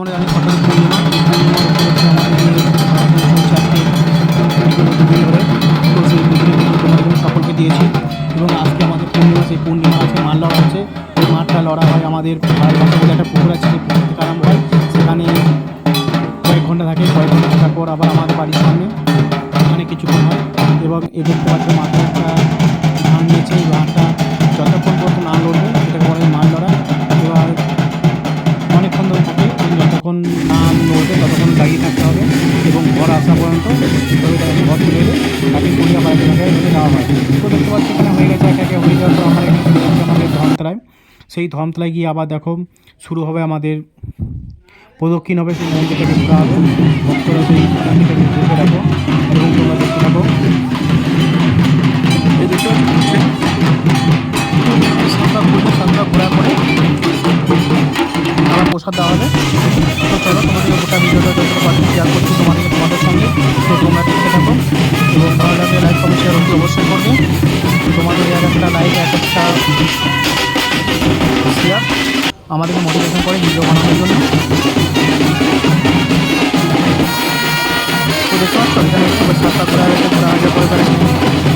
আমরা জানি সকালে পূর্ণিমা সকলকে দিয়েছি এবং আজকে আমাদের পূর্ণিমা সেই পূর্ণিমা আছে মাল লড়া হচ্ছে। মাঠটা লড়া হয় আমাদের একটা পুকুর আছে, সেই সেখানে কয়েক ঘণ্টা থাকে, কয়েক ঘণ্টা থাকার পর আবার আমাদের বাড়ির সামনে ওখানে কিছুক্ষণ হয়। এবং এ দেখতে একটা ধান নিয়েছে, এই ধানটা যতক্ষণ না নড়বে ততক্ষণ দাঁড়িয়ে থাকতে হবে এবং ঘর আসা পর্যন্ত ঘর তুলে এলে তাকে পুরিয়া বাড়িতে জায়গায় রেখে দেওয়া হয়। তো দেখতে পাচ্ছি এখানে হয়ে গেছে একে একে হয়ে যাওয়ার পর আমরা এখানে আমাদের ধর্মতলায়। সেই ধর্মতলায় গিয়ে আবার দেখো, শুরু হবে আমাদের, প্রদক্ষিণ হবে সেই মন্দিরটাকে দেখতে হবে। তো চলো তোমাদের গোটা ভিডিওটা যতটা পারছি শেয়ার করছি তোমাদের তোমাদের সঙ্গে তো তোমরা দেখতে থাকো এবং ভালো লাগলে লাইক কমেন্ট শেয়ার অতি অবশ্যই করবে তোমাদের এক একটা লাইক এক একটা শেয়ার আমাদেরকে মোটিভেশন করে ভিডিও বানানোর জন্য দেখতে পাচ্ছ সবাই সাতটা করে ঘোরা করে করে